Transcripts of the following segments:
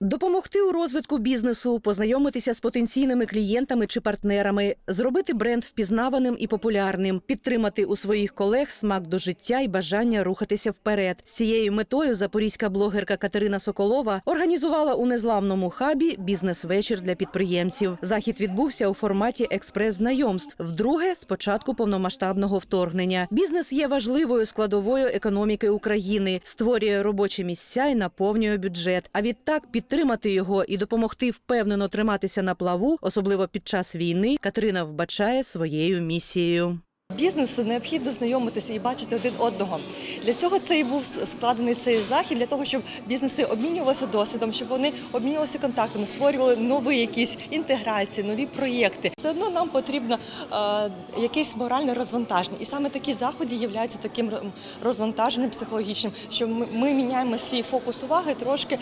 Допомогти у розвитку бізнесу, познайомитися з потенційними клієнтами чи партнерами, зробити бренд впізнаваним і популярним, підтримати у своїх колег смак до життя і бажання рухатися вперед. З цією метою запорізька блогерка Катерина Соколова організувала у незламному хабі бізнес-вечір для підприємців. Захід відбувся у форматі експрес-знайомств. Вдруге, з початку повномасштабного вторгнення. Бізнес є важливою складовою економіки України, створює робочі місця і наповнює бюджет. А відтак підтримати його і допомогти впевнено триматися на плаву, особливо під час війни, Катерина вбачає своєю місією. Бізнесу необхідно знайомитися і бачити один одного. Для цього це і був складений цей захід, для того, щоб бізнеси обмінювалися досвідом, щоб вони обмінювалися контактами, створювали нові якісь інтеграції, нові проєкти. Все одно нам потрібно е, якесь моральне розвантаження. І саме такі заходи являються таким ро- розвантаженням психологічним, що ми, ми міняємо свій фокус уваги трошки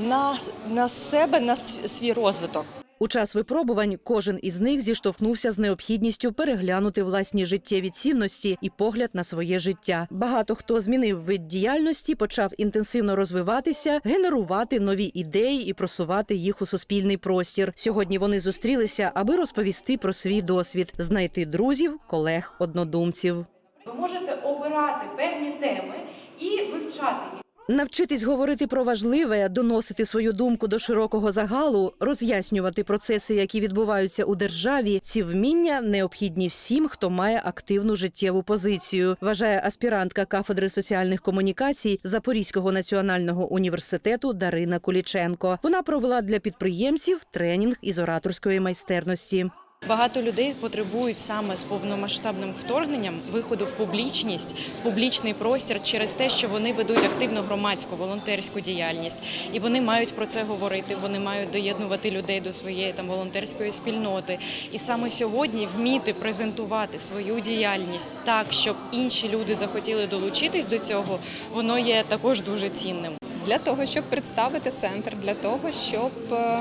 на, на себе, на свій розвиток. У час випробувань кожен із них зіштовхнувся з необхідністю переглянути власні життєві цінності і погляд на своє життя. Багато хто змінив вид діяльності, почав інтенсивно розвиватися, генерувати нові ідеї і просувати їх у суспільний простір. Сьогодні вони зустрілися, аби розповісти про свій досвід, знайти друзів, колег, однодумців. Ви можете обирати певні теми і вивчати їх. Навчитись говорити про важливе, доносити свою думку до широкого загалу, роз'яснювати процеси, які відбуваються у державі. Ці вміння необхідні всім, хто має активну життєву позицію. Вважає аспірантка кафедри соціальних комунікацій Запорізького національного університету Дарина Куліченко. Вона провела для підприємців тренінг із ораторської майстерності. Багато людей потребують саме з повномасштабним вторгненням виходу в публічність, в публічний простір через те, що вони ведуть активну громадську волонтерську діяльність, і вони мають про це говорити. Вони мають доєднувати людей до своєї там волонтерської спільноти. І саме сьогодні вміти презентувати свою діяльність так, щоб інші люди захотіли долучитись до цього, воно є також дуже цінним. Для того, щоб представити центр, для того, щоб е,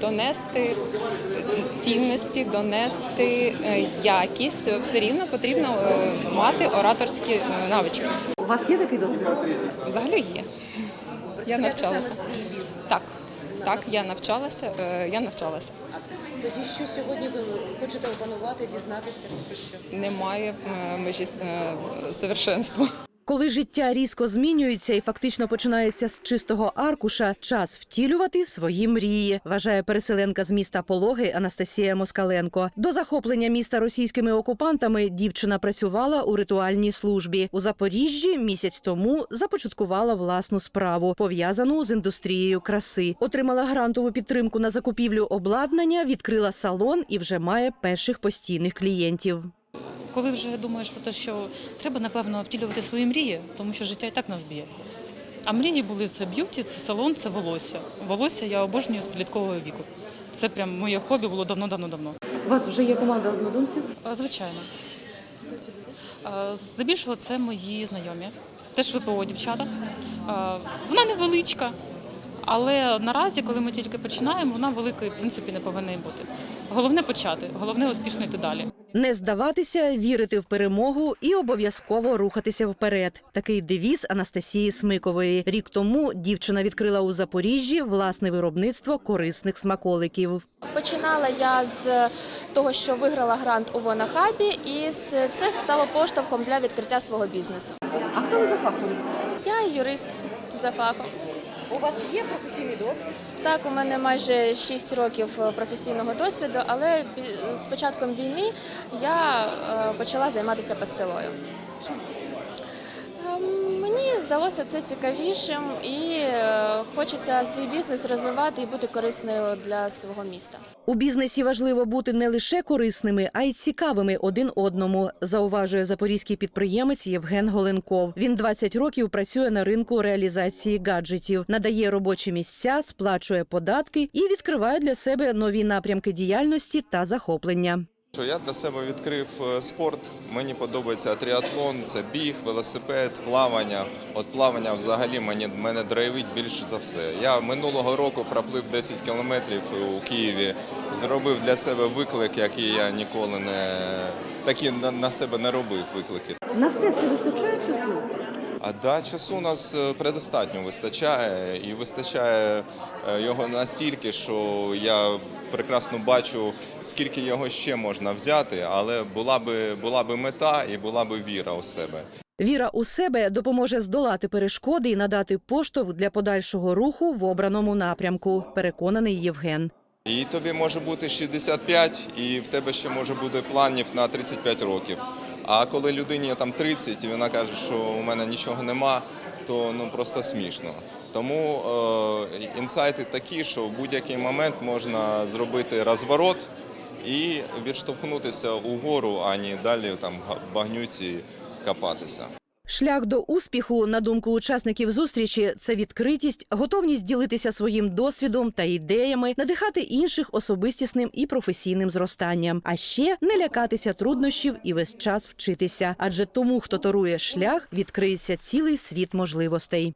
донести цінності, донести е, якість, все рівно потрібно е, мати ораторські навички. У вас є такий досвід? Взагалі є. Я навчалася. Так, так, я навчалася. Я навчалася. Тоді що сьогодні ви хочете опанувати, дізнатися про що? Немає межі совершенства. Коли життя різко змінюється і фактично починається з чистого аркуша, час втілювати свої мрії, вважає переселенка з міста Пологи Анастасія Москаленко. До захоплення міста російськими окупантами дівчина працювала у ритуальній службі. У Запоріжжі місяць тому започаткувала власну справу, пов'язану з індустрією краси. Отримала грантову підтримку на закупівлю обладнання, відкрила салон і вже має перших постійних клієнтів. Коли вже думаєш про те, що треба напевно втілювати свої мрії, тому що життя і так нас б'є. А мрії були це б'юті, це салон, це волосся. Волосся я обожнюю з підліткового віку. Це прям моє хобі було давно-давно-давно. У вас вже є команда однодумців? Звичайно. Здебільшого це мої знайомі, теж ВПО дівчата. Вона невеличка, але наразі, коли ми тільки починаємо, вона великою в принципі не повинна бути. Головне почати, головне успішно йти далі. Не здаватися, вірити в перемогу і обов'язково рухатися вперед. Такий девіз Анастасії Смикової. Рік тому дівчина відкрила у Запоріжжі власне виробництво корисних смаколиків. Починала я з того, що виграла грант у Вонахабі, і це стало поштовхом для відкриття свого бізнесу. А хто ви за фахом? Я юрист за фахом. У вас є професійний досвід? Так, у мене майже 6 років е, професійного досвіду, але з початком війни я е, почала займатися пастилою. Ем, Здалося це цікавішим і е, хочеться свій бізнес розвивати і бути корисною для свого міста. У бізнесі важливо бути не лише корисними, а й цікавими один одному, зауважує запорізький підприємець Євген Голенков. Він 20 років працює на ринку реалізації гаджетів, надає робочі місця, сплачує податки і відкриває для себе нові напрямки діяльності та захоплення. Що я для себе відкрив е, спорт. Мені подобається тріатлон, це біг, велосипед, плавання. От плавання взагалі мені мене драйвить більше за все. Я минулого року проплив 10 кілометрів у Києві, зробив для себе виклик, який я ніколи не такі на, себе не робив виклики. На все це вистачає часу? А да, часу у нас е, предостатньо вистачає, і вистачає е, його настільки, що я прекрасно бачу, скільки його ще можна взяти, але була би, була би мета і була би віра у себе. Віра у себе допоможе здолати перешкоди і надати поштовх для подальшого руху в обраному напрямку. Переконаний Євген. І тобі може бути 65, і в тебе ще може бути планів на 35 років. А коли людині там 30, і вона каже, що у мене нічого нема, то ну просто смішно. Тому е, інсайти такі, що в будь-який момент можна зробити розворот і відштовхнутися угору, а не далі там в багнюці копатися. Шлях до успіху, на думку учасників зустрічі, це відкритість, готовність ділитися своїм досвідом та ідеями, надихати інших особистісним і професійним зростанням. А ще не лякатися труднощів і весь час вчитися. Адже тому, хто торує шлях, відкриється цілий світ можливостей.